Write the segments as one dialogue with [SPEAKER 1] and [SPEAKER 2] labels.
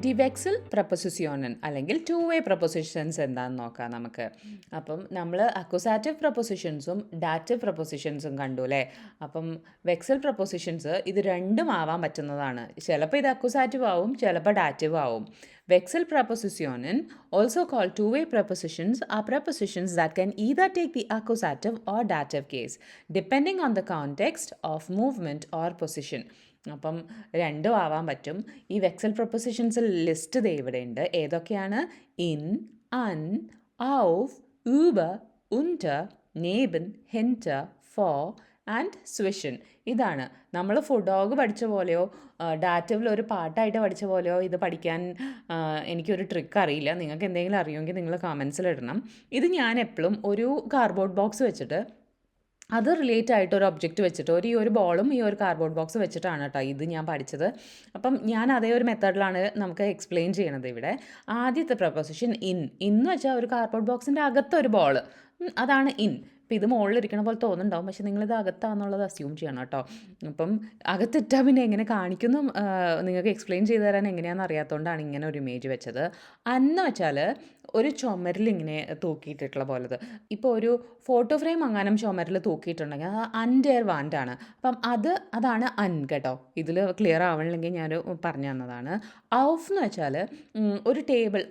[SPEAKER 1] D വെക്സൽ പ്രപ്പൊസിസ്യോണൻ അല്ലെങ്കിൽ to way പ്രപ്പൊസിഷൻസ് എന്താണെന്ന് നോക്കാം നമുക്ക്. അപ്പം നമ്മൾ അക്വസാറ്റീവ് പ്രപ്പൊസിഷൻസും ഡാറ്റീവ് പ്രപ്പൊസിഷൻസും കണ്ടു അല്ലേ? അപ്പം വെക്സൽ പ്രപ്പൊസിഷൻസ് ഇത് രണ്ടും ആവാൻ പറ്റുന്നതാണ്. ചിലപ്പോൾ ഇത് അക്വസാറ്റീവ് ആവും ചിലപ്പോൾ ഡാറ്റീവ് ആവും. വെക്സൽ പ്രപ്പൊസിസ്യോണൻ also called two way prepositions are prepositions that can either take the accusative or dative case depending on the context of movement or position. അപ്പം രണ്ടും ആവാൻ പറ്റും. ഈ വെക്സൽ പ്രൊപ്പോസിഷൻസ് ലിസ്റ്റ് ദേ ഇവിടെയുണ്ട് ഏതൊക്കെയാണ്? ഇൻ അൻ ഔഫ് ഊബർ ഉന്റർ നേബൻ ഹെന്റർ ഫോർ ആൻഡ് സ്വിഷൻ. ഇതാണ്. നമ്മൾ ഫുഡോഗ് പഠിച്ച പോലെയോ ഡാറ്റവിൽ ഒരു പാട്ടായിട്ട് പഠിച്ച പോലെയോ ഇത് പഠിക്കാൻ എനിക്കൊരു ട്രിക്ക് അറിയില്ല. നിങ്ങൾക്ക് എന്തെങ്കിലും അറിയുമെങ്കിൽ നിങ്ങൾ കമൻസിൽ ഇടണം. ഇത് ഞാൻ എപ്പോഴും ഒരു കാർഡ്ബോർഡ് ബോക്സ് വെച്ചിട്ട് അത് റിലേറ്റ് ആയിട്ട് ഒരു ഒബ്ജക്റ്റ് വെച്ചിട്ട് ഒരു ഈ ഒരു ബോളും ഈ ഒരു കാർഡ്ബോർഡ് ബോക്സ് വെച്ചിട്ടാണ് കേട്ടോ ഇത് ഞാൻ പഠിച്ചത്. അപ്പം ഞാൻ അതേ ഒരു മെത്തേഡിലാണ് നമുക്ക് എക്സ്പ്ലെയിൻ ചെയ്യണത് ഇവിടെ. ആദ്യത്തെ പ്രപ്പോസിഷൻ ഇൻ ഇന്ന് വെച്ചാൽ ഒരു കാർഡ്ബോർഡ് ബോക്സിന്റെ അകത്തൊരു ബോൾ അതാണ് ഇൻ അപ്പം ഇത് മുകളിലിരിക്കണ പോലെ തോന്നുന്നുണ്ടാവും. പക്ഷേ നിങ്ങളിത് അകത്താണെന്നുള്ളത് അസ്യൂം ചെയ്യണം കേട്ടോ അപ്പം അകത്തിട്ടാൽ പിന്നെ എങ്ങനെ കാണിക്കുന്നു നിങ്ങൾക്ക് എക്സ്പ്ലെയിൻ ചെയ്തു തരാൻ എങ്ങനെയാണെന്ന് അറിയാത്തതുകൊണ്ടാണ് ഇങ്ങനെ ഒരു ഇമേജ് വെച്ചത്. അന്ന് വെച്ചാൽ ഒരു ചുമരിൽ ഇങ്ങനെ തൂക്കിയിട്ടിട്ടുള്ള പോലത്. ഇപ്പോൾ ഒരു ഫോട്ടോ ഫ്രെയിം അങ്ങാനും ചുമരിൽ തൂക്കിയിട്ടുണ്ടെങ്കിൽ അത് അൻഡെയർ വാൻഡാണ് അപ്പം അത് അതാണ് അൻ കേട്ടോ. ഇതിൽ ക്ലിയർ ആവണില്ലെങ്കിൽ ഞാൻ പറഞ്ഞു തന്നതാണ്. ഔഫ് എന്ന് വെച്ചാൽ ഒരു ടേബിൾ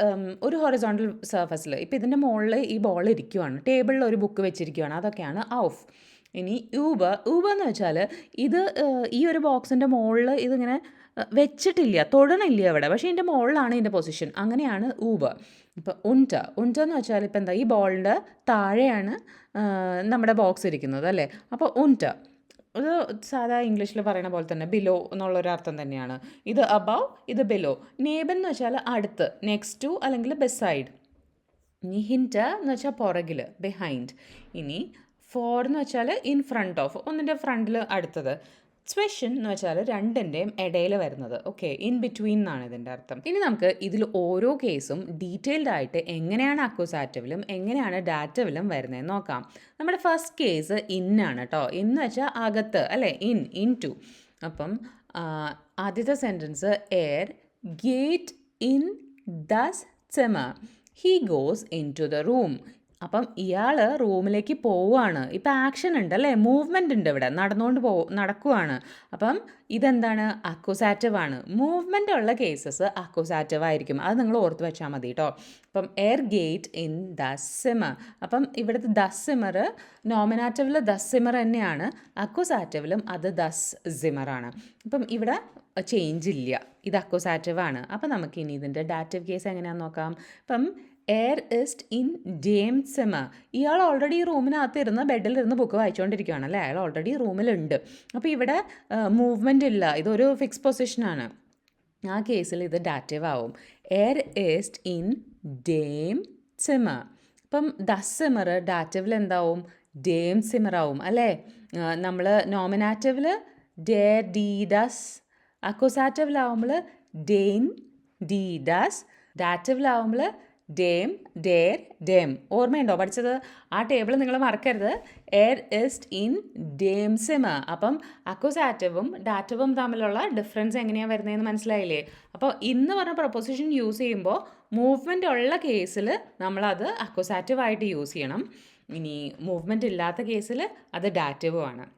[SPEAKER 1] ഒരു ഹൊറിസോണ്ടൽ സർഫസിൽ ഇപ്പോൾ ഇതിന്റെ മുകളിൽ ഈ ബോൾ ഇരിക്കുവാണ്. ടേബിളിൽ ഒരു ബുക്ക് വെച്ചിരിക്കുവാണ്. അതൊക്കെയാണ് ഔഫ്. ഇനി ഊബ. ഊബ എന്ന് വെച്ചാൽ ഇത് ഈ ഒരു ബോക്സിന്റെ മുകളിൽ ഇതിങ്ങനെ വെച്ചിട്ടില്ല. തൊടണില്ല അവിടെ പക്ഷേ ഇതിന്റെ മുകളിലാണ് ഇതിന്റെ പൊസിഷൻ അങ്ങനെയാണ് ഊബർ ഇപ്പോൾ ഉന്റ ഉണ്ട എന്ന് വെച്ചാൽ ഇപ്പോൾ എന്താ ഈ ബോളിന്റെ താഴെയാണ് നമ്മുടെ ബോക്സ് ഇരിക്കുന്നത് അല്ലേ? അപ്പോൾ ഉണ്ട ഇത് സാധാ ഇംഗ്ലീഷിൽ പറയുന്ന പോലെ തന്നെ ബിലോ എന്നുള്ളൊരു അർത്ഥം തന്നെയാണ്. ഇത് അബവ് ഇത് ബിലോ നേബൻ എന്ന് വെച്ചാൽ അടുത്ത് നെക്സ്റ്റ് ടു അല്ലെങ്കിൽ ബെസൈഡ് ഇനി ഹിന്റ എന്ന് വെച്ചാൽ പുറകിൽ ബിഹൈൻഡ് ഇനി ഫോർ എന്ന് വെച്ചാൽ ഇൻ ഫ്രണ്ട് ഓഫ് ഒന്നിന്റെ ഫ്രണ്ടിൽ അടുത്തത്. സ്പെഷൻ എന്ന് വെച്ചാൽ രണ്ടിന്റെയും ഇടയിൽ വരുന്നത്. ഓക്കെ ഇൻ ബിറ്റ്വീൻ എന്നാണ് ഇതിന്റെ അർത്ഥം. ഇനി നമുക്ക് ഇതിൽ ഓരോ കേസും ഡീറ്റെയിൽഡ് ആയിട്ട് എങ്ങനെയാണ് അക്വസാറ്റീവിലും എങ്ങനെയാണ് ഡാറ്റവിലും വരുന്നതെന്ന് നോക്കാം. നമ്മുടെ ഫസ്റ്റ് കേസ് ഇന്നാണ് കേട്ടോ എന്ന് വെച്ചാൽ അകത്ത് അല്ലേ? ഇൻ ഇൻ ടു അപ്പം ആദ്യത്തെ സെന്റൻസ് എയർ ഗേറ്റ് ഇൻ ദസ് സെമ he goes into the room അപ്പം ഇയാൾ റൂമിലേക്ക് പോവുകയാണ്. ഇപ്പം ആക്ഷൻ ഉണ്ട് അല്ലേ? മൂവ്മെന്റ് ഉണ്ട് ഇവിടെ. നടന്നുകൊണ്ട് പോ നടക്കുവാണ്. അപ്പം ഇതെന്താണ്? അക്വസാറ്റീവ് ആണ്. മൂവ്മെന്റ് ഉള്ള കേസസ് അക്വസാറ്റീവ് ആയിരിക്കും. അത് നിങ്ങൾ ഓർത്ത് വെച്ചാൽ മതി കേട്ടോ അപ്പം എയർ ഗേറ്റ് ഇൻ ദസിമർ അപ്പം ഇവിടുത്തെ ദസിമർ നോമിനാറ്റീവിൽ ദസിമർ തന്നെയാണ്. അക്വസാറ്റീവിലും അത് ദസ് സിമറാണ് അപ്പം ഇവിടെ ചേഞ്ച് ഇല്ല. ഇത് അക്വസാറ്റീവ് ആണ്. അപ്പം നമുക്ക് ഇനി ഇതിന്റെ ഡാറ്റീവ് കേസ് എങ്ങനെയാണെന്ന് നോക്കാം. ഇപ്പം എയർ ഇസ്റ്റ് ഇൻ ഡേം സെമ ഇയാൾ ഓൾറെഡി റൂമിനകത്ത് ഇരുന്ന് ബെഡിൽ ഇരുന്ന് ബുക്ക് വായിച്ചുകൊണ്ടിരിക്കുകയാണ് അല്ലേ? അയാൾ ഓൾറെഡി റൂമിലുണ്ട്. അപ്പോൾ ഇവിടെ മൂവ്മെന്റ് ഇല്ല. ഇതൊരു ഫിക്സ് പൊസിഷനാണ് ആ കേസിൽ ഇത് ഡാറ്റീവ് ആവും. എയർ ഇസ്റ്റ് ഇൻ ഡേം സിമർ അപ്പം ദസ് സിമർ ഡാറ്റീവിൽ എന്താവും? ഡേം സിമർ ആവും അല്ലേ? നമ്മൾ നോമിനാറ്റീവിൽ ഡേ ഡി ഡസ് അക്കോസാറ്റീവിലാവുമ്പോൾ ഡെയിൻ ഡി ഡസ് ഡാറ്റീവിലാവുമ്പോൾ ഡേം ഡേർ ഡേം. ഓർമ്മയുണ്ടോ? പഠിച്ചത് ആ ടേബിൾ നിങ്ങൾ മറക്കരുത്. എയർ ഇസ്റ്റ് ഇൻ ഡേംസിമ. അപ്പം അക്വസാറ്റീവും ഡാറ്റവും തമ്മിലുള്ള ഡിഫറൻസ് എങ്ങനെയാണ് വരുന്നതെന്ന് മനസ്സിലായില്ലേ? അപ്പോൾ ഇന്ന് പറഞ്ഞ പ്രൊപ്പോസിഷൻ യൂസ് ചെയ്യുമ്പോൾ മൂവ്മെന്റ് ഉള്ള കേസിൽ നമ്മളത് അക്വസാറ്റീവ് ആയിട്ട് യൂസ് ചെയ്യണം. ഇനി മൂവ്മെന്റ് ഇല്ലാത്ത കേസിൽ അത് ഡാറ്റീവും ആണ്.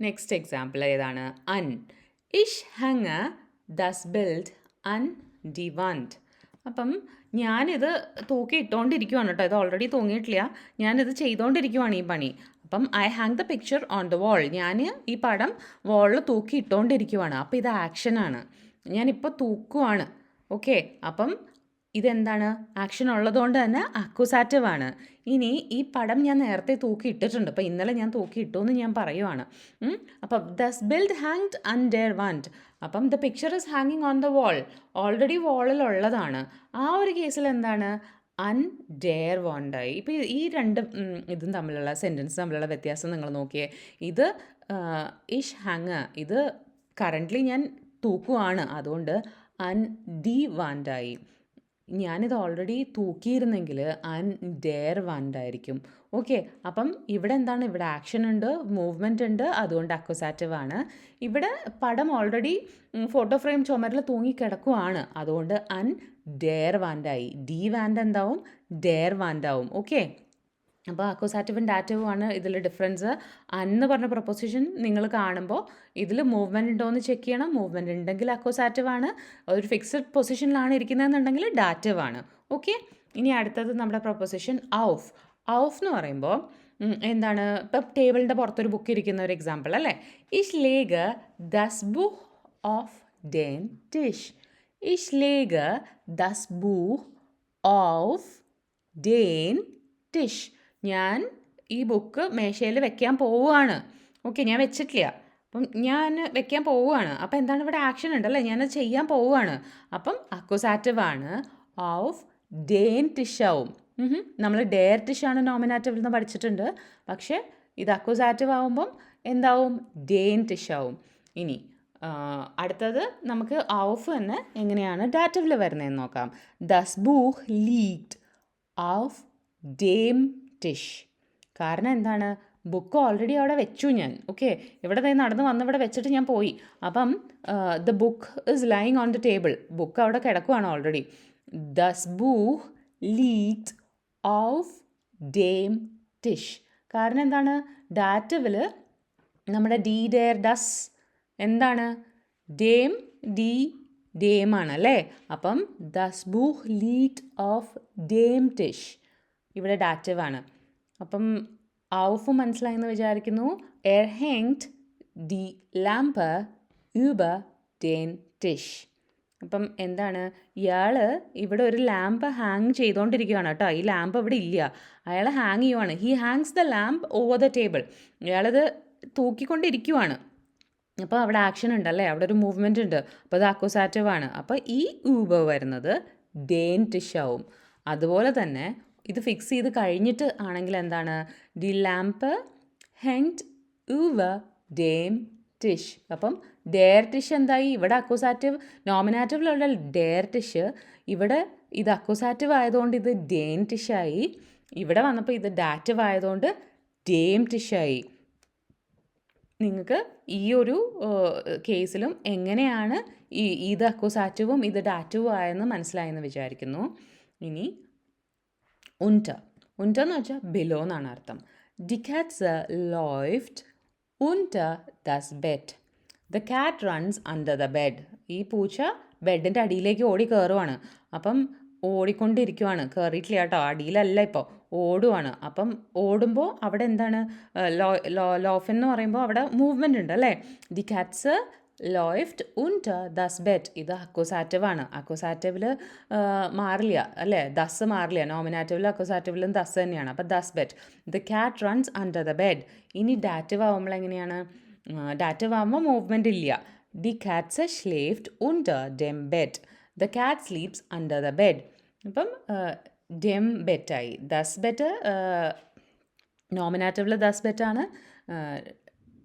[SPEAKER 1] നെക്സ്റ്റ് എക്സാമ്പിൾ ഏതാണ്? അൻ. ഇഷ് ഹങ് ദസ് ബിൽഡ് അൻ ഡിവാൻഡ്. അപ്പം ഞാനിത് തൂക്കി ഇട്ടുകൊണ്ടിരിക്കുവാണ് കേട്ടോ ഇത് ഓൾറെഡി തൂങ്ങിയിട്ടില്ല. ഞാനിത് ചെയ്തുകൊണ്ടിരിക്കുവാണ് ഈ പണി. അപ്പം I hang the picture on the wall ഞാൻ ഈ പടം വാളിൽ തൂക്കി ഇട്ടുകൊണ്ടിരിക്കുവാണ് അപ്പോൾ ഇത് ആക്ഷനാണ് ഞാനിപ്പോൾ തൂക്കുവാണ്. ഓക്കെ അപ്പം ഇതെന്താണ്? ആക്ഷൻ ഉള്ളതുകൊണ്ട് തന്നെ അക്കുസാറ്റീവ് ആണ് ഇനി ഈ പടം ഞാൻ നേരത്തെ തൂക്കി ഇട്ടിട്ടുണ്ട് അപ്പോൾ ഇന്നലെ ഞാൻ തൂക്കി ഇട്ടു എന്ന് ഞാൻ പറയുവാണ്. അപ്പം ദസ് ബിൽഡ് ഹാങ്ഡ് ഡെയർ വണ്ട്. അപ്പം ദ പിക്ചർ ഇസ് ഹാങ്ങിങ് ഓൺ ദ വാൾ. ഓൾറെഡി വാളിൽ ഉള്ളതാണ്. ആ ഒരു കേസിൽ എന്താണ്? അൺ ഡെയർ വോണ്ടായി ഇപ്പോൾ ഈ രണ്ട് ഇതും തമ്മിലുള്ള സെന്റൻസ് തമ്മിലുള്ള വ്യത്യാസം നിങ്ങൾ നോക്കിയേ. ഇത് ഇഷ് ഹാങ്. ഇത് കറന്റ്ലി ഞാൻ തൂക്കുവാണ്. അതുകൊണ്ട് അൺ ഡി വാൻഡായി ഞാനിത് ഓൾറെഡി തൂക്കിയിരുന്നെങ്കിൽ ആൻ ഡെയർ വണ്ടായിരിക്കും. ഓക്കെ അപ്പം ഇവിടെ എന്താണ്? ഇവിടെ ആക്ഷൻ ഉണ്ട് മൂവ്മെന്റ് ഉണ്ട് അതുകൊണ്ട് അക്വസാറ്റീവ് ആണ്. ഇവിടെ പടം ഓൾറെഡി ഫോട്ടോ ഫ്രെയിം ചുമരിൽ തൂങ്ങി കിടക്കുവാണ്. അതുകൊണ്ട് അൻ ഡെയർ വാൻഡായി ഡി വാൻഡ് എന്താവും ഡെയർ വാൻഡാവും ഓക്കെ അപ്പോൾ അക്വസാറ്റീവും ഡാറ്റീവുമാണ് ഇതിൽ ഡിഫറൻസ് അന്ന് പറഞ്ഞ പ്രൊപ്പോസിഷൻ നിങ്ങൾ കാണുമ്പോൾ ഇതിൽ മൂവ്മെന്റ് ഉണ്ടോ എന്ന് ചെക്ക് ചെയ്യണം. മൂവ്മെന്റ് ഉണ്ടെങ്കിൽ ആണ്. ഒരു ഫിക്സഡ് പൊസിഷനിലാണ് ഇരിക്കുന്നതെന്നുണ്ടെങ്കിൽ ആണ്. ഓക്കെ ഇനി അടുത്തത് നമ്മുടെ പ്രൊപ്പോസിഷൻ ഔഫ് ഔഫ് എന്ന് പറയുമ്പോൾ എന്താണ്? ഇപ്പം ടേബിളിന്റെ പുറത്തൊരു ബുക്ക് ഇരിക്കുന്ന ഒരു എക്സാമ്പിൾ അല്ലേ? ഇഷ് ലേഗ് ദസ് ബുക്ക് ഓഫ് ഡെൻ ടിഷ് ഇഷ് ലേഗ് ദസ് ബുക്ക് ഓഫ് ഡെൻ ടിഷ് ഞാൻ ഈ ബുക്ക് മേശയിൽ വെക്കാൻ പോവുകയാണ്. ഓക്കെ ഞാൻ വെച്ചിട്ടില്ല. അപ്പം ഞാൻ വെക്കാൻ പോവുകയാണ്. അപ്പം എന്താണ് ഇവിടെ ആക്ഷൻ ഉണ്ടല്ലേ ഞാൻ ചെയ്യാൻ പോവുകയാണ്. അപ്പം അക്വസാറ്റീവ് ആണ് ഓഫ് ഡേൻ ടിഷാവും നമ്മൾ ഡെയർ ടിഷാണ് നോമിനാറ്റീവിൽ നിന്ന് പഠിച്ചിട്ടുണ്ട്. പക്ഷേ ഇത് അക്വസാറ്റീവ് ആവുമ്പം എന്താവും? ഡേൻ ടിഷാവും ഇനി അടുത്തത് നമുക്ക് ഓഫ് തന്നെ എങ്ങനെയാണ് ഡാറ്റീവിൽ വരുന്നതെന്ന് നോക്കാം. ദസ് ബൂഹ് ലീക്ഡ് ഓഫ് ഡേം ടിഷ് കാരണം എന്താണ്? ബുക്ക് ഓൾറെഡി അവിടെ വെച്ചു ഞാൻ. ഓക്കെ? ഇവിടെ നിന്ന് നടന്ന് വന്ന് ഇവിടെ വെച്ചിട്ട് ഞാൻ പോയി. അപ്പം the book is lying on the table. Book അവിടെ കിടക്കുവാണ് ഓൾറെഡി. ദസ് ബൂ ലീറ്റ് ഓഫ് ഡേം ടിഷ്. കാരണം എന്താണ്? ഡാറ്റവിൽ നമ്മുടെ ഡി ഡെയർ ഡസ് എന്താണ്? ഡേം ഡി ഡേം ആണ് അല്ലേ? അപ്പം ദസ് ബൂഹ് ലീറ്റ് ഓഫ് ഡേം ടിഷ്. ഇവിടെ ഡാറ്റീവ് ആണ്. അപ്പം ഔഫ് മനസ്സിലായെന്ന് വിചാരിക്കുന്നു. എർ ഹെങ്ഡ് ഡി ലാംപ് യൂബ ഡേൻ ടിഷ് അപ്പം എന്താണ്? ഇയാൾ ഇവിടെ ഒരു ലാമ്പ് ഹാങ് ചെയ്തുകൊണ്ടിരിക്കുകയാണ് കേട്ടോ. ഈ ലാമ്പ് ഇവിടെ ഇല്ല. അയാൾ ഹാങ് ചെയ്യുവാണ്. He hangs the lamp over the table ഇയാളത് തൂക്കിക്കൊണ്ടിരിക്കുവാണ്. അപ്പോൾ അവിടെ ആക്ഷൻ ഉണ്ട് അല്ലേ? അവിടെ ഒരു മൂവ്മെന്റ് ഉണ്ട്. അപ്പോൾ അത് അക്വസാറ്റീവ് ആണ്. അപ്പോൾ ഈ ഊബ വരുന്നത് ഡേൻ ടിഷ് ആവും. അതുപോലെ തന്നെ ഇത് ഫിക്സ് ചെയ്ത് കഴിഞ്ഞിട്ട് ആണെങ്കിൽ എന്താണ്? ഡി ലാംപ് ഹെങ്ഡ് ഊവ ഡേം ടിഷ് അപ്പം ഡെയർ ടിഷ് എന്തായി? ഇവിടെ അക്വസാറ്റീവ് നോമിനാറ്റീവിലുള്ള ഡെയർ ടിഷ് ഇവിടെ ഇത് അക്വസാറ്റീവ് ആയതുകൊണ്ട് ഇത് ഡേൻ ടിഷായി ഇവിടെ വന്നപ്പോൾ ഇത് ഡാറ്റീവ് ആയതുകൊണ്ട് ഡേം ടിഷായി നിങ്ങൾക്ക് ഈ ഒരു കേസിലും എങ്ങനെയാണ് ഈ ഇത് അക്വസാറ്റീവും ഇത് ഡാറ്റീവും ആയെന്ന് മനസ്സിലായെന്ന് വിചാരിക്കുന്നു. ഇനി ഉന്റ ഉണ്ട് എന്ന് വെച്ചാൽ ബിലോ എന്നാണ് അർത്ഥം. ദി കാറ്റ്സ് ലോയിഫ്റ്റ് ഉണ്ട് ദസ് bet the cat runs under the bed ഈ പൂച്ച ബെഡിന്റെ അടിയിലേക്ക് ഓടി കയറുവാണ് അപ്പം ഓടിക്കൊണ്ടിരിക്കുവാണ്. കയറിയിട്ടില്ല കേട്ടോ. അടിയിലല്ല ഇപ്പോൾ ഓടുവാണ്. അപ്പം ഓടുമ്പോൾ അവിടെ എന്താണ്? ലോ ലോ ലോഫൻ എന്ന് പറയുമ്പോൾ അവിടെ മൂവ്മെന്റ് ഉണ്ട് അല്ലേ? ദി കാറ്റ്സ് ലോയിഫ്റ്റ് ഉന്റ് ദസ് ബെറ്റ്. ഇത് അക്വസാറ്റീവ് ആണ് അക്വസാറ്റീവിൽ മാറില്ല. അല്ലേ? ദസ് മാറില്ല. നോമിനാറ്റീവിലും അക്വസാറ്റീവിലും ദസ് തന്നെയാണ്. അപ്പോൾ ദസ് bet. The cat runs under the bed. ഇനി ഡാറ്റീവ് ആവുമ്പോൾ എങ്ങനെയാണ്? ഡാറ്റീവ് ആവുമ്പോൾ മൂവ്മെന്റ് ഇല്ല. ദി കാറ്റ്സ് ഷ്ലേഫ്റ്റ് ഉണ്ട് ഡെം bet. The cat sleeps under the bed. അപ്പം ഡെം ബെറ്റായി. ദസ് ബെറ്റ് നോമിനാറ്റീവിൽ ദസ് ബെറ്റാണ്.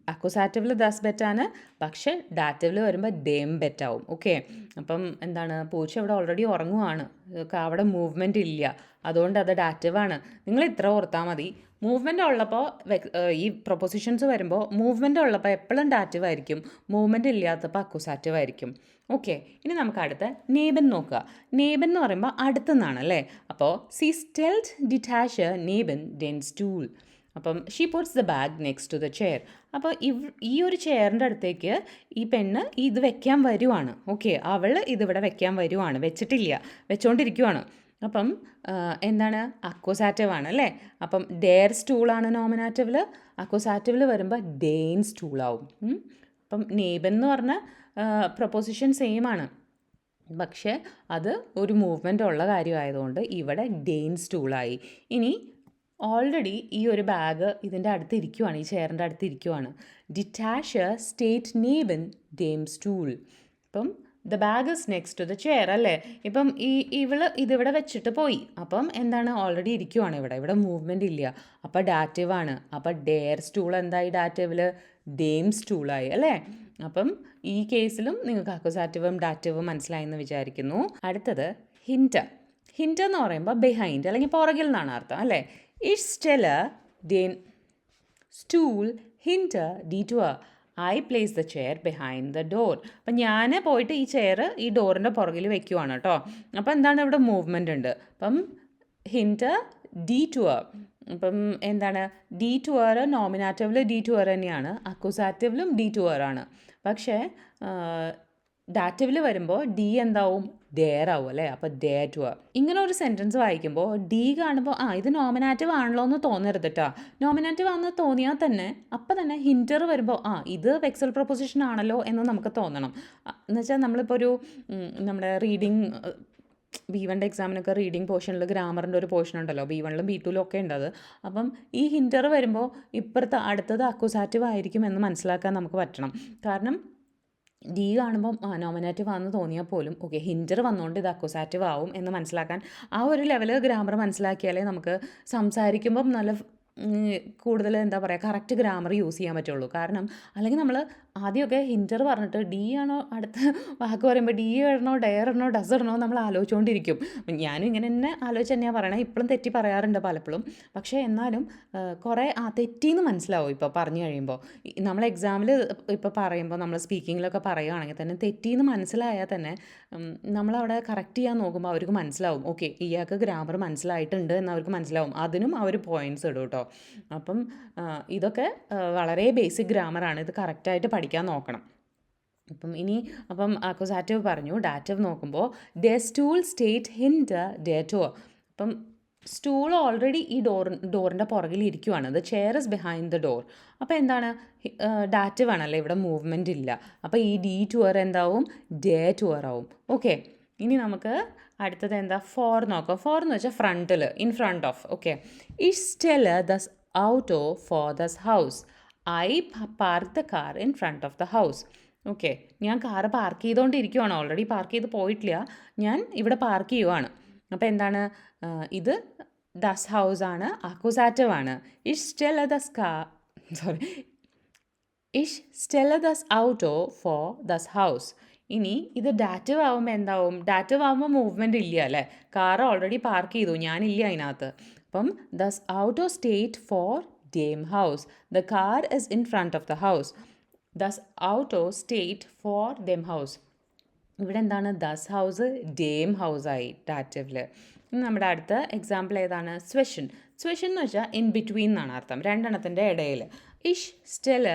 [SPEAKER 1] അക്വസാറ്റീവിൽ ദസ് ബെറ്റാണ് പക്ഷെ ഡാറ്റീവിൽ വരുമ്പോൾ ഡേം ബെറ്റാവും. ഓക്കെ? അപ്പം എന്താണ്? പൂച്ച ഇവിടെ ഓൾറെഡി ഉറങ്ങുവാണ്. അവിടെ മൂവ്മെന്റ് ഇല്ല. അതുകൊണ്ട് അത് ഡാറ്റീവാണ് നിങ്ങൾ ഇത്ര ഓർത്താൽ മതി. മൂവ്മെന്റ് ഉള്ളപ്പോൾ ഈ പ്രൊപ്പോസിഷൻസ് വരുമ്പോൾ മൂവ്മെന്റ് ഉള്ളപ്പോൾ എപ്പോഴും ഡാറ്റീവ് ആയിരിക്കും. മൂവ്മെന്റ് ഇല്ലാത്തപ്പോൾ അക്വസാറ്റീവ് ആയിരിക്കും. ഓക്കെ? ഇനി നമുക്ക് അടുത്ത നേബൻ നോക്കുക. നേബൻ എന്ന് പറയുമ്പോൾ അടുത്തുനിന്നാണ് അല്ലേ? അപ്പോൾ സി സ്റ്റെൽറ്റ് ഡിറ്റാഷ് നേബൻ ഡെൻസ് സ്റ്റൂൾ അപ്പം she puts the bag next to the chair അപ്പോൾ ഇവ് ഈ ഒരു ചെയറിന്റെ അടുത്തേക്ക് ഈ പെണ്ണ് ഇത് വെക്കാൻ വരുവാണ്. ഓക്കെ അവൾ ഇതിവിടെ വെക്കാൻ വരുവാണ്. വെച്ചിട്ടില്ല. വെച്ചോണ്ടിരിക്കുവാണ്. അപ്പം എന്താണ്? അക്വസാറ്റീവ് ആണ് അല്ലേ? അപ്പം ഡെയർ സ്റ്റൂളാണ് നോമിനാറ്റീവിൽ അക്വസാറ്റീവിൽ വരുമ്പോൾ ഡെയിൻ സ്റ്റൂളാവും. അപ്പം നേബൻ എന്ന് പറഞ്ഞ പ്രൊപ്പോസിഷൻ സെയിം ആണ്. പക്ഷേ അത് ഒരു മൂവ്മെന്റ് ഉള്ള കാര്യമായതുകൊണ്ട് ഇവിടെ ഡെയിൻ സ്റ്റൂളായി ഇനി ഓൾറെഡി ഈ ഒരു ബാഗ് ഇതിന്റെ അടുത്ത് ഇരിക്കുവാണ് ഈ ചെയറിന്റെ അടുത്ത് ഇരിക്കുവാണ്. ഡിറ്റാഷ് സ്റ്റേറ്റ് നേബൻ ഡേം സ്റ്റൂൾ ഇപ്പം the bag is next to the chair അല്ലേ? ഇപ്പം ഈ ഇവൾ ഇതിവിടെ വെച്ചിട്ട് പോയി. അപ്പം എന്താണ്? ഓൾറെഡി ഇരിക്കുവാണ് ഇവിടെ. ഇവിടെ മൂവ്മെന്റ് ഇല്ല. അപ്പോൾ ഡാറ്റീവ് ആണ്. അപ്പോൾ ഡെയർ സ്റ്റൂൾ എന്തായി ഡാറ്റീവിൽ ഡെയിം സ്റ്റൂളായി അല്ലേ? അപ്പം ഈ കേസിലും നിങ്ങൾക്ക് അക്വസാറ്റീവും ഡാറ്റീവും മനസ്സിലായെന്ന് വിചാരിക്കുന്നു. അടുത്തത് ഹിന്റ ഹിന്റ് എന്ന് പറയുമ്പോൾ ബിഹൈൻഡ് അല്ലെങ്കിൽ പുറകിൽ നിന്നാണ് അർത്ഥം അല്ലേ? ഇഷ് സ്റ്റെല ഡേൻ സ്റ്റൂൾ ഹിന്റർ ഡീറ്റുവർ I place the chair behind the door അപ്പം ഞാൻ പോയിട്ട് ഈ ചെയർ ഈ ഡോറിന്റെ പുറകിൽ വെക്കുവാണ് കേട്ടോ അപ്പം എന്താണ് ഇവിടെ മൂവ്മെന്റ് ഉണ്ട്? അപ്പം ഹിന്റർ ഡി ടുവർ അപ്പം എന്താണ്? ഡി ടുവർ നോമിനാറ്റീവിൽ ഡി ടുവർ തന്നെയാണ്. അക്വസാറ്റീവിലും ഡി ടുവർ ആണ്. പക്ഷേ ഡാറ്റീവിൽ വരുമ്പോൾ ഡി എന്താവും? ഡെയർ ആവും അല്ലേ? അപ്പോൾ ഡേ ടു ഇങ്ങനെ ഒരു സെന്റൻസ് വായിക്കുമ്പോൾ ഡി കാണുമ്പോൾ ആ ഇത് നോമിനാറ്റീവ് ആണല്ലോ എന്ന് തോന്നരുത് കേട്ടോ നോമിനാറ്റീവ് ആണെന്ന് തോന്നിയാൽ തന്നെ അപ്പം തന്നെ ഹിന്റർ വരുമ്പോൾ ആ ഇത് വെക്സൽ പ്രൊപ്പോസിഷൻ ആണല്ലോ എന്ന് നമുക്ക് തോന്നണം. എന്ന് വെച്ചാൽ നമ്മളിപ്പോൾ ഒരു നമ്മുടെ റീഡിങ് ബി വണ്ടെ എക്സാമിനൊക്കെ റീഡിങ് പോർഷനിൽ ഗ്രാമറിന്റെ ഒരു പോർഷൻ ഉണ്ടല്ലോ. ബി വണ്ണിലും ബി ടുവിലും ഒക്കെ ഉണ്ട് അത്. അപ്പം ഈ ഹിന്റർ വരുമ്പോൾ ഇപ്പുറത്തെ അടുത്തത് അക്വസാറ്റീവ് ആയിരിക്കും എന്ന് മനസ്സിലാക്കാൻ നമുക്ക് പറ്റണം. കാരണം ഡി കാണുമ്പം ആ നോമിനേറ്റീവ് ആണെന്ന് തോന്നിയാൽ പോലും ഓക്കെ ഹിന്റർ വന്നുകൊണ്ട് ഇത് അക്വസാറ്റീവ് ആവും എന്ന് മനസ്സിലാക്കാൻ ആ ഒരു ലെവൽ ഗ്രാമർ മനസ്സിലാക്കിയാലേ നമുക്ക് സംസാരിക്കുമ്പം നല്ല കൂടുതൽ എന്താ പറയുക കറക്റ്റ് ഗ്രാമർ യൂസ് ചെയ്യാൻ പറ്റുള്ളൂ. കാരണം അല്ലെങ്കിൽ നമ്മൾ ആദ്യമൊക്കെ ഹിന്റർ പറഞ്ഞിട്ട് ഡി ആണോ അടുത്ത വാക്ക് പറയുമ്പോൾ ഡി ഇടണോ ഡയർ ഇടണോ ഡസ് ഇടണോ നമ്മൾ ആലോചിച്ചുകൊണ്ടിരിക്കും ഞാനും ഇങ്ങനെ തന്നെ ആലോചിച്ച് തന്നെയാണ് പറയണത് ഇപ്പോഴും തെറ്റി പറയാറുണ്ട് പലപ്പോഴും. പക്ഷേ എന്നാലും കുറേ ആ തെറ്റിന്ന് മനസ്സിലാവും ഇപ്പോൾ പറഞ്ഞു കഴിയുമ്പോൾ നമ്മൾ എക്സാമിൽ ഇപ്പോൾ പറയുമ്പോൾ നമ്മൾ സ്പീക്കിങ്ങിലൊക്കെ പറയുകയാണെങ്കിൽ തന്നെ തെറ്റിന്ന് മനസ്സിലായാൽ തന്നെ നമ്മളവിടെ കറക്റ്റ് ചെയ്യാൻ നോക്കുമ്പോൾ അവർക്ക് മനസ്സിലാവും. ഓക്കെ ഇയാൾക്ക് ഗ്രാമർ മനസ്സിലായിട്ടുണ്ട് എന്ന് അവർക്ക് മനസ്സിലാവും. അതിനും അവർ പോയിന്റ്സ് ഇടും കേട്ടോ അപ്പം ഇതൊക്കെ വളരെ ബേസിക് ഗ്രാമറാണ് ഇത് കറക്റ്റായിട്ട് പഠിക്കാൻ നോക്കണം. അപ്പം ഇനി അപ്പം അക്വസാറ്റീവ് പറഞ്ഞു ഡാറ്റീവ് നോക്കുമ്പോൾ ഡെ സ്റ്റൂൾ സ്റ്റേറ്റ് ഹിൻഡ് ഡേറ്റോ അപ്പം സ്റ്റൂൾ ഓൾറെഡി ഈ ഡോർ ഡോറിന്റെ പുറകിൽ ഇരിക്കുവാണ്. The chair is behind the door. അപ്പോൾ എന്താണ്? ഡാറ്റീവ് ആണല്ലേ ഇവിടെ മൂവ്മെന്റ് ഇല്ല. അപ്പോൾ ഈ ഡി ടുവർ എന്താവും? ഡേ ടുവർ ആവും. ഓക്കെ ഇനി നമുക്ക് അടുത്തത് എന്താ? ഫോർ നോക്കാം. ഫോർ എന്ന് വെച്ചാൽ ഫ്രണ്ടിൽ ഇൻ ഫ്രണ്ട് ഓഫ്. ഓക്കെ ഇഷ് സ്റ്റെൽ ദസ് ഔട്ട് ഓഫ് ഫോർ ദസ് house? I park the car in front of the house. Okay. ഞാൻ കാറ് പാർക്ക് ചെയ്തുകൊണ്ടിരിക്കുവാണ് ഓൾറെഡി പാർക്ക് ചെയ്ത് പോയിട്ടില്ല. ഞാൻ ഇവിടെ പാർക്ക് ചെയ്യുവാണ്. അപ്പോൾ എന്താണ്? ഇത് ദസ് ഹൗസ് ആണ്. അക്വസാറ്റീവ് ആണ്. ഇഷ് സ്റ്റെൽ ദസ് കാ സോറി. ഇഷ് സ്റ്റെല്ല ദസ് ഔട്ടോ ഫോർ ദസ് ഹൗസ്. ഇനി ഇത് ഡാറ്റീവ് ആവുമ്പോൾ എന്താവും? ഡാറ്റീവ് ആവുമ്പോൾ മൂവ്മെന്റ് ഇല്ല അല്ലേ? കാർ ഓൾറെഡി പാർക്ക് ചെയ്തു. ഞാനില്ല അതിനകത്ത്. അപ്പം ദസ് ഔട്ടോ സ്റ്റേറ്റ് ഫോർ ഡേം Haus. The car is in front of the house. ദസ് auto സ്റ്റേറ്റ് ഫോർ dem ഹൗസ് ഇവിടെ എന്താണ്? ദസ് ഹൗസ് ഡേം ഹൗസായി ഡാറ്റീവിൽ നമ്മുടെ അടുത്ത എക്സാമ്പിൾ ഏതാണ്? സ്വെഷൻ സ്വെഷൻ എന്ന് വെച്ചാൽ ഇൻ ബിറ്റ്വീൻ എന്നാണ് അർത്ഥം. രണ്ടെണ്ണത്തിന്റെ ഇടയിൽ ഇഷ് സ്റ്റെൽ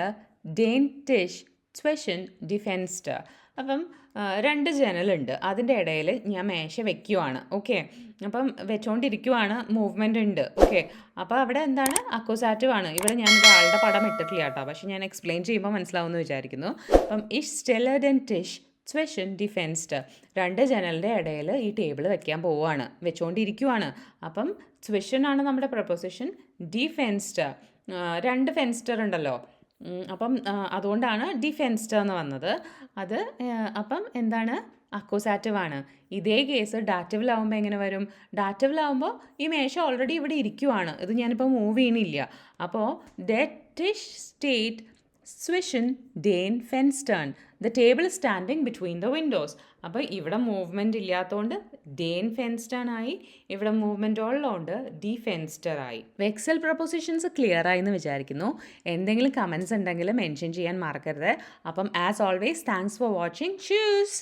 [SPEAKER 1] ഡേൻ ടിഷ് സ്വെഷൻ ഡിഫെൻസ്റ്റർ അപ്പം രണ്ട് ജനലുണ്ട്. അതിന്റെ ഇടയിൽ ഞാൻ മേശ വെക്കുവാണ്. ഓക്കെ? അപ്പം വെച്ചോണ്ടിരിക്കുവാണ് മൂവ്മെന്റ് ഉണ്ട്. ഓക്കെ? അപ്പോൾ അവിടെ എന്താണ്? അക്കോസാറ്റീവ് ആണ്. ഇവിടെ ഞാൻ ഒരാളുടെ പടം ഇട്ടിട്ടില്ല കേട്ടോ. പക്ഷെ ഞാൻ എക്സ്പ്ലെയിൻ ചെയ്യുമ്പോൾ മനസ്സിലാവുമെന്ന് വിചാരിക്കുന്നു. അപ്പം ഇഷ് സ്റ്റെലർ ആൻഡ് ടിഷ് സ്വെഷൻ ഡിഫെൻസ്ഡ് രണ്ട് ജനലിന്റെ ഇടയിൽ ഈ ടേബിൾ വെക്കാൻ പോവുകയാണ് വെച്ചുകൊണ്ടിരിക്കുവാണ് അപ്പം സ്വഷൻ ആണ് നമ്മുടെ പ്രപ്പോസിഷൻ ഡിഫെൻസ്ഡ് രണ്ട് ഫെൻസ്റ്റർ ഉണ്ടല്ലോ. അപ്പം അതുകൊണ്ടാണ് ഡിഫെൻസ്ഡ് എന്ന് വന്നത്. അത് അപ്പം എന്താണ്? അക്കോസാറ്റീവ് ആണ്. ഇതേ കേസ് ഡാറ്റീവിലാവുമ്പോൾ എങ്ങനെ വരും? ഡാറ്റീവിലാവുമ്പോൾ ഈ മേശ ഓൾറെഡി ഇവിടെ ഇരിക്കുവാണ്. ഇത് ഞാനിപ്പോൾ മൂവ് ചെയ്യണില്ല. അപ്പോൾ ഡെറ്റിഷ് സ്റ്റേറ്റ് സ്വിഷൻ ഡേൻ ഫെൻസ്റ്റേൺ the table standing between the windows അപ്പോൾ ഇവിടെ മൂവ്മെന്റ് ഇല്ലാത്തതുകൊണ്ട് ഡേൻ ഫെൻസ്റ്റേൺ ആയി ഇവിടെ മൂവ്മെന്റ് ഉള്ളതുകൊണ്ട് ഡി ഫെൻസ്റ്റർ ആയി. വെക്സൽ പ്രൊപ്പോസിഷൻസ് ക്ലിയർ ആയി എന്ന് വിചാരിക്കുന്നു. എന്തെങ്കിലും കമൻസ് ഉണ്ടെങ്കിൽ മെൻഷൻ ചെയ്യാൻ മറക്കരുത്. അപ്പം as always thanks for watching choose